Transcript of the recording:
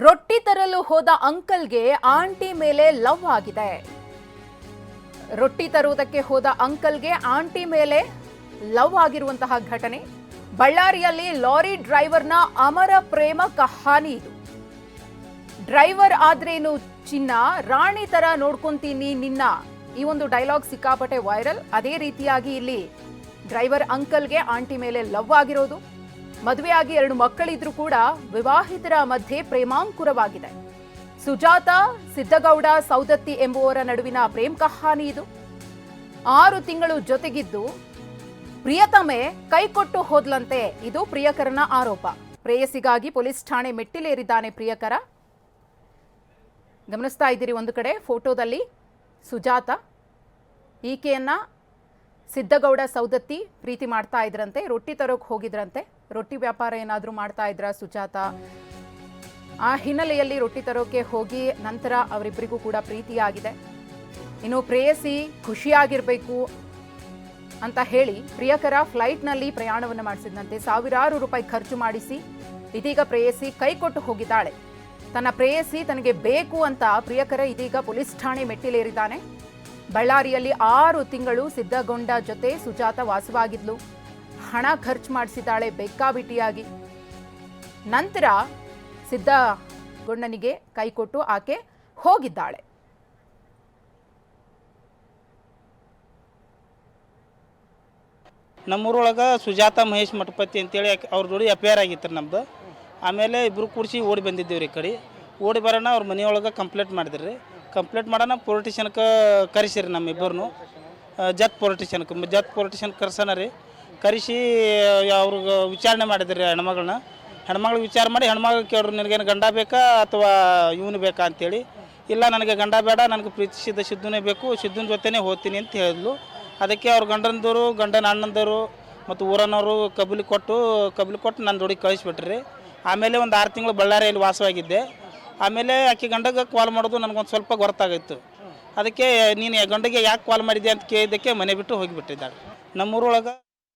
ರೊಟ್ಟಿ ತರಲು ಹೋದ ಅಂಕಲ್ಗೆ ಆಂಟಿ ಮೇಲೆ ಲವ್ ಆಗಿದೆ. ರೊಟ್ಟಿ ತರುವುದಕ್ಕೆ ಹೋದ ಅಂಕಲ್ಗೆ ಆಂಟಿ ಮೇಲೆ ಲವ್ ಆಗಿರುವಂತಹ ಘಟನೆ. ಬಳ್ಳಾರಿಯಲ್ಲಿ ಲಾರಿ ಡ್ರೈವರ್ನ ಅಮರ ಪ್ರೇಮ ಕಹಾನಿ ಇದು. ಡ್ರೈವರ್ ಆದ್ರೇನು ಚಿನ್ನ, ರಾಣಿ ತರ ನೋಡ್ಕೊಂತೀನಿ ನಿನ್ನ. ಈ ಒಂದು ಡೈಲಾಗ್ ಸಿಕ್ಕಾಪಟ್ಟೆ ವೈರಲ್. ಅದೇ ರೀತಿಯಾಗಿ ಇಲ್ಲಿ ಡ್ರೈವರ್ ಅಂಕಲ್ಗೆ ಆಂಟಿ ಮೇಲೆ ಲವ್ ಆಗಿರೋದು. ಮದುವೆಯಾಗಿ ಎರಡು ಮಕ್ಕಳಿದ್ರೂ ಕೂಡ ವಿವಾಹಿತರ ಮಧ್ಯೆ ಪ್ರೇಮಾಂಕುರವಾಗಿದೆ. ಸುಜಾತ ಸಿದ್ದಗೌಡ ಸೌದತ್ತಿ ಎಂಬುವರ ನಡುವಿನ ಪ್ರೇಮ್ ಕಹಾನಿ ಇದು. ಆರು ತಿಂಗಳು ಜೊತೆಗಿದ್ದು ಪ್ರಿಯತಮೆ ಕೈಕೊಟ್ಟು ಹೋದ್ಲಂತೆ ಇದು ಪ್ರಿಯಕರನ ಆರೋಪ. ಪ್ರೇಯಸಿಗಾಗಿ ಪೊಲೀಸ್ ಠಾಣೆ ಮೆಟ್ಟಿಲೇರಿದ್ದಾನೆ ಪ್ರಿಯಕರ. ಗಮನಿಸ್ತಾ ಇದ್ದೀರಿ ಒಂದು ಕಡೆ ಫೋಟೋದಲ್ಲಿ ಸುಜಾತ. ಈಕೆಯನ್ನ ಸಿದ್ದಗೌಡ ಸೌದತ್ತಿ ಪ್ರೀತಿ ಮಾಡ್ತಾ ಇದ್ರಂತೆ, ರೊಟ್ಟಿ ತರೋಕೆ ಹೋಗಿದ್ರಂತೆ. ರೊಟ್ಟಿ ವ್ಯಾಪಾರ ಏನಾದರೂ ಮಾಡ್ತಾ ಇದ್ರ ಸುಜಾತ? ಆ ಹಿನ್ನೆಲೆಯಲ್ಲಿ ರೊಟ್ಟಿ ತರೋಕೆ ಹೋಗಿ ನಂತರ ಅವರಿಬ್ಬರಿಗೂ ಕೂಡ ಪ್ರೀತಿಯಾಗಿದೆ. ಇನ್ನು ಪ್ರೇಯಸಿ ಖುಷಿಯಾಗಿರಬೇಕು ಅಂತ ಹೇಳಿ ಪ್ರಿಯಕರ ಫ್ಲೈಟ್ನಲ್ಲಿ ಪ್ರಯಾಣವನ್ನು ಮಾಡಿಸಿದಂತೆ ಸಾವಿರಾರು ರೂಪಾಯಿ ಖರ್ಚು ಮಾಡಿಸಿ ಇದೀಗ ಪ್ರೇಯಸಿ ಕೈಕೊಟ್ಟು ಹೋಗಿದ್ದಾಳೆ. ತನ್ನ ಪ್ರೇಯಸಿ ತನಗೆ ಬೇಕು ಅಂತ ಪ್ರಿಯಕರ ಇದೀಗ ಪೊಲೀಸ್ ಠಾಣೆ ಮೆಟ್ಟಿಲೇರಿದ್ದಾನೆ. ಬಳ್ಳಾರಿಯಲ್ಲಿ ಆರು ತಿಂಗಳು ಸಿದ್ಧಗೊಂಡ ಜೊತೆ ಸುಜಾತ ವಾಸವಾಗಿದ್ಲು. ಹಣ ಖರ್ಚು ಮಾಡಿಸಿದ್ದಾಳೆ ಬೇಕಾಬಿಟ್ಟಿಯಾಗಿ. ನಂತರ ಸಿದ್ದಗೊಂಡನಿಗೆ ಕೈಕೊಟ್ಟು ಆಕೆ ಹೋಗಿದ್ದಾಳೆ. ನಮ್ಮೂರೊಳಗೆ ಸುಜಾತ ಮಹೇಶ್ ಮಠಪತಿ ಅಂತೇಳಿ ಅವ್ರ ಜೋಡಿ ಅಪೇರ್ ಆಗಿತ್ತು ರೀ ನಮ್ಮದು ಆಮೇಲೆ ಇಬ್ಬರು ಕೂಡಿಸಿ ಓಡಿ ಬಂದಿದ್ದೀವಿ ರೀ ಈ ಕಡೆ. ಓಡಿ ಬರೋಣ, ಅವ್ರ ಮನೆಯೊಳಗೆ ಕಂಪ್ಲೇಂಟ್ ಮಾಡಿದ್ರಿ ಕಂಪ್ಲೇಂಟ್ ಮಾಡೋಣ ಪೊಲಿಟಿಷನ್ಗೆ ಕರೆಸಿರಿ ನಮ್ಮ ಇಬ್ಬರನ್ನು ಜತ್ ಪೊಲಿಟಿಷನ್ಗೆ ಜತ್ ಪೊಲಿಟಿಷನ್ ಕರ್ಸೋಣ ರೀ. ಕರೆಸಿ ಅವ್ರಿಗೆ ವಿಚಾರಣೆ ಮಾಡಿದ್ರಿ ಹೆಣ್ಮಗಳನ್ನ ಹೆಣ್ಮಗ್ಳಿಗೆ ವಿಚಾರ ಮಾಡಿ, ಹೆಣ್ಮಗಳು ಕೇಳ್ರು, ನಿನಗೇನು ಗಂಡ ಬೇಕಾ ಅಥವಾ ಇವನು ಬೇಕಾ ಅಂತೇಳಿ. ಇಲ್ಲ, ನನಗೆ ಗಂಡ ಬೇಡ, ನನಗೆ ಪ್ರೀತಿಸಿದ ಸಿದ್ಧನೇ ಬೇಕು, ಸಿದ್ಧನ ಜೊತೆನೇ ಹೋಗ್ತೀನಿ ಅಂತ ಹೇಳಿದ್ಲು. ಅದಕ್ಕೆ ಅವ್ರ ಗಂಡನದವರು ಗಂಡನ ಅಣ್ಣಂದವರು ಮತ್ತು ಊರನವರು ಕಬಲಿ ಕೊಟ್ಟು ಕಬಲಿ ಕೊಟ್ಟು ನನ್ನ ದುಡಿಗೆ ಕಳಿಸ್ಬಿಟ್ರಿ. ಆಮೇಲೆ ಒಂದು ಆರು ತಿಂಗಳು ಬಳ್ಳಾರಿಯಲ್ಲಿ ವಾಸವಾಗಿದ್ದೆ. ಆಮೇಲೆ ಆಕೆ ಗಂಡಗೆ ಕಾಲ್ ಮಾಡೋದು ನನಗೊಂದು ಸ್ವಲ್ಪ ಗೊತ್ತಾಗಿತ್ತು ಅದಕ್ಕೆ ನೀನು ಗಂಡಗೆ ಯಾಕೆ ಕಾಲ್ ಮಾಡಿದೆ ಅಂತ ಕೇಳಿದ್ದಕ್ಕೆ ಮನೆ ಬಿಟ್ಟು ಹೋಗಿಬಿಟ್ಟಿದ್ದಾಳೆ. ನಮ್ಮೂರೊಳಗೆ